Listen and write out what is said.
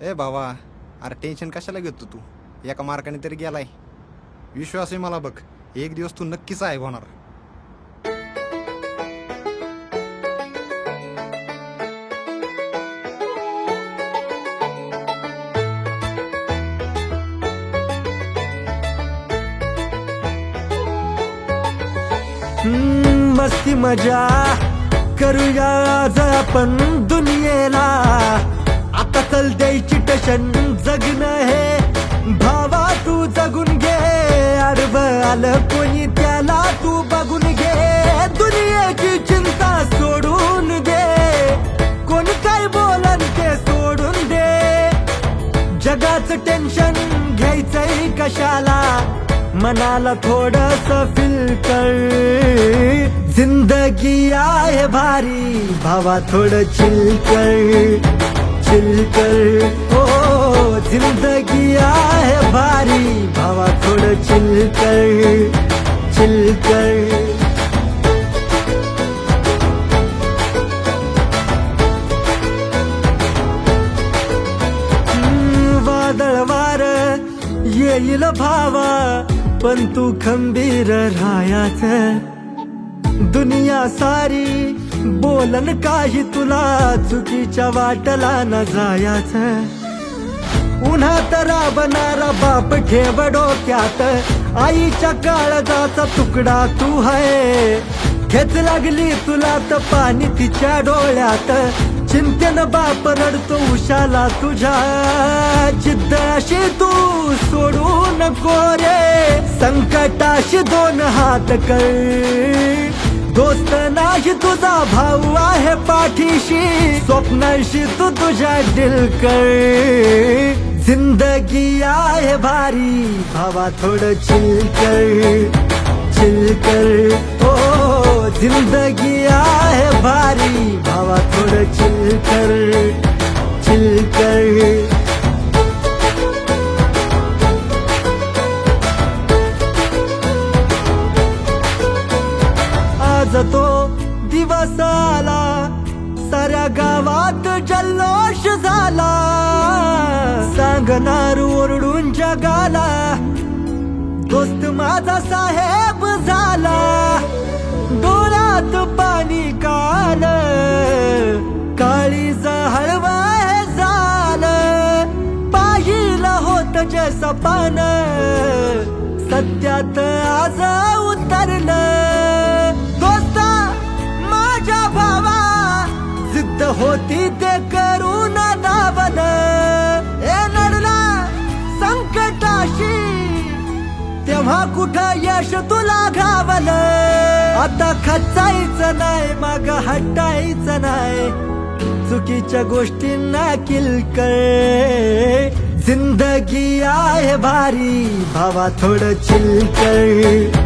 ए बाबा अरे टेन्शन कशाला घेतो तू? एका मार्काने तरी गेलाय. विश्वास आहे मला बघ एक दिवस तू नक्कीच आहे होणार. मस्ती मजा करूया आज आपण दुनियेला. आता द्यायची टशन जगणं हे. भावा तू जगून घे. अर्व आलं कोणी त्याला तू बघून घे. दुनियेची चिंता सोडून दे. कोण काय बोलन ते सोडून दे. जगाचं टेन्शन घ्यायचंय कशाला? मनाला थोडस फील कर जिंदगी आहे भारी. भावा थोडं चिल कर चिल कर हो जिंदगी आहे भारी। भावा थोडं चिल कर चिल कर हम्म, वादळ वार येईल भावा पण तू खंबीर राहायच. दुनिया सारी बोलन काही तुला चुकीच्या वाटला न जायाच. उन्हात राबणारा बाप ठेव डोक्यात आईच्या काळजाचा तुकडा तू आहे. खेच लागली तुला तर पाणी तिच्या डोळ्यात चिंतेन बाप रडतो उशाला तुझ्या. जिद्द अशी तू सोडू नको रे संकटाशी दोन हात कर दोस्त नाही तुझा भाऊ आहे पाठीशी स्वप्नाशी तू तुझ्या दिल कर। ज़िंदगी आहे भारी, भावा थोडं चिल कर। चिल कर, ओ, ज़िंदगी आहे भारी, भावा थोडं चिल गावात जल्लोष झाला. सांगणार ओरडून जगाला दोस्त माझा साहेब झाला. डोळ्यात पाणी काल काळी हळवा झालं. पाहिलं होत जे सपान सत्यात आज उतरलं. होती ते करून दाबन ए लढला संकटाशी तेव्हा कुठं यश तुला घावलं आता खचायचं नाही मग हटायचं नाही. चुकीच्या गोष्टींना किलकळ. जिंदगी आहे भारी भावा थोडं चिल कर